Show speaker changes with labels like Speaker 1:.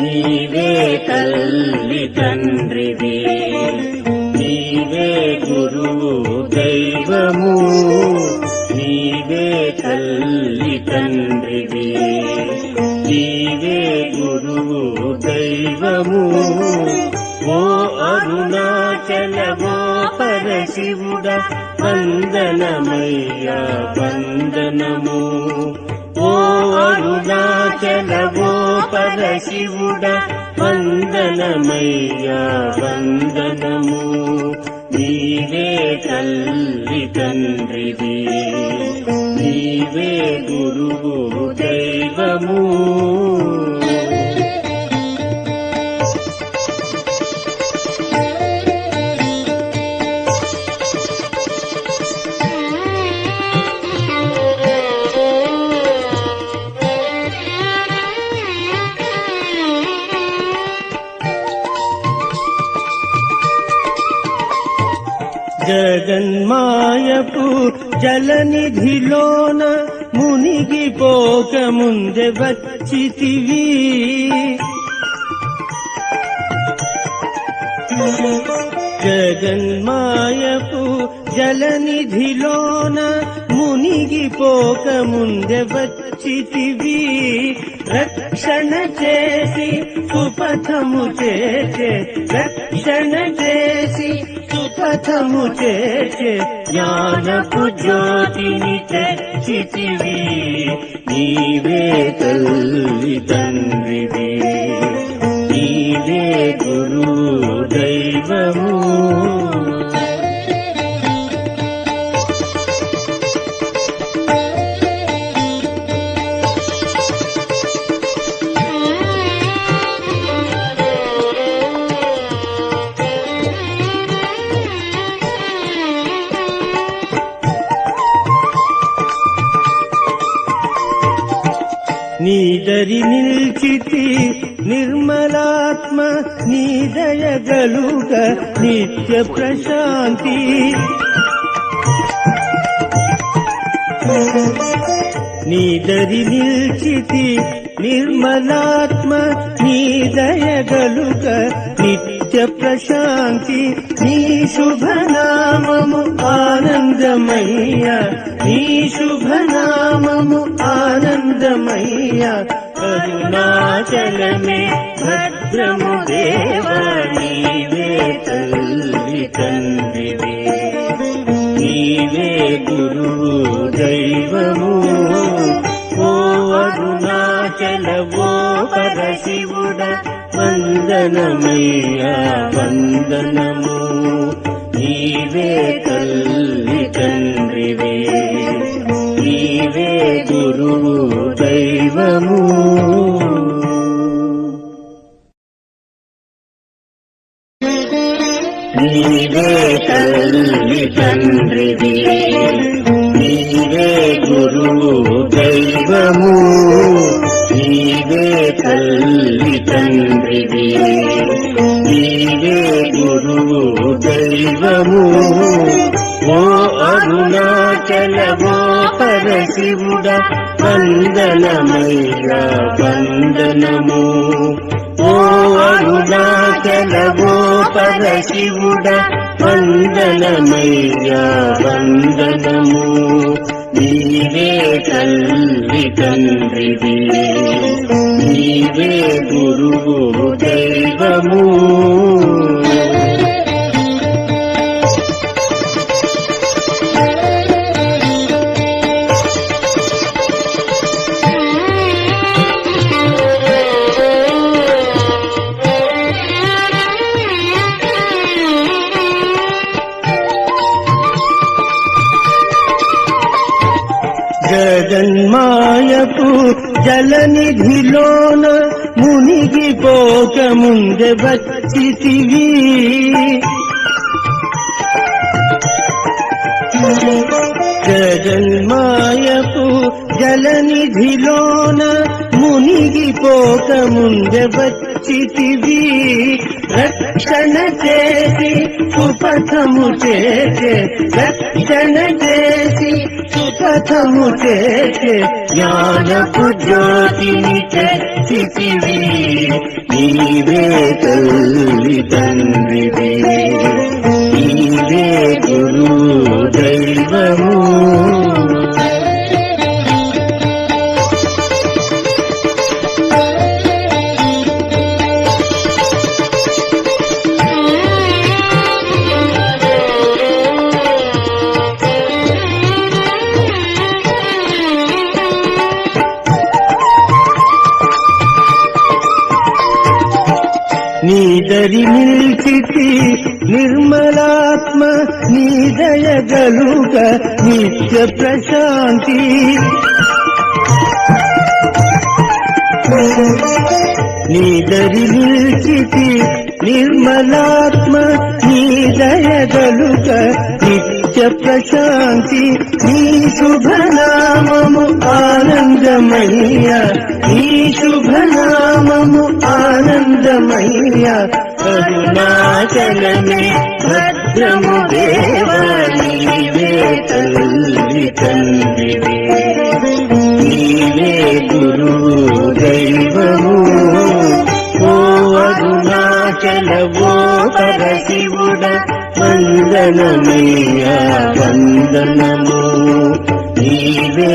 Speaker 1: నీవే తల్లి తండ్రివి నీవే గురువు దైవము నీవే తల్లి తండ్రివి నీవే గురువు దైవము. ఓ అరుణాచల ఓ పరశివుడ వందనమయ్యా వందనము. ఓ అరుణాచల ఓ పరశివుడ వందనమయ్యా వందనము. నీవే తల్లి తండ్రిది నీవే గురువు దైవము. జగన్మాయపు జలనిధిలోన మునిగిపోక ముందే వచ్చితివి. జగన్మాయపు జలనిధిలోన మునిగిపోక ముందే వచ్చితివి. రక్షణ చేసి సుపథము చేసే రక్షణ చేసి సుపథము చేసే జ్ఞానపు జ్యోతిని తెచ్చితివి. నీవే తల్లి తండ్రివి. నీదరి నిల్చితి నిర్మలాత్మ నీదయగలుగ నిత్య ప్రశాంతి. నీదరి నిల్చితి నిర్మలాత్మ నీదయగలుగ నిత్య ప్రశాంతి నీ శుభనామము ఆనందమయ్య నీ శుభనామము ఆనందమయ్య అరుణాచలమే భద్రము దేవా పరశివుడ వందనమయ్యా వందనము. నీవే తల్లి తండ్రివే నీవే గురువు దైవము. నీవే తల్లి తండ్రివే నీవే గురువు దైవము. నీవే తల్లి తండ్రివి. నీవే గురువు దైవము. ఓ అరుణాచల ఓ పరశివుడ వందనమయ్యా వందనము. ఓ అరుణాచల ఓ పరశివుడ వందనమయ్యా వందనము. నీవే తల్లి తండ్రివి. నీవే గురువు దైవము. జగన్మాయపు జలనిధిలోన మునిగిపోక ముందే వచ్చితివి. జగన్మాయపు జలనిధిలోన మునిగిపోక ముందే వచ్చితివి. రక్షణ చేసి సుపథము చేసే రక్షణ చేసి సుపథము చేసే జ్ఞానపు జ్యోతిని తెచ్చితివి నీవే తల్లి తండ్రివే. నీవే నీదరి నిల్చితి నిర్మలాత్మ నీ దయగలుగ నిత్య ప్రశాంతి. నీదరి నిల్చితి నిర్మలాత్మ నీ దయగలుగ నిత్య ప్రశాంతి. నీ శుభనామము ఆనందమయ్య నీ శుభనామము ఆనందమయ్య కరుణాచలమే భద్రము దేవాలి తల్లి. తండ్రివే నీవే గురు దైవము ఓ అరుణాచల ఓ పరశివుడ వందనమయ్యా వందనము. నీవే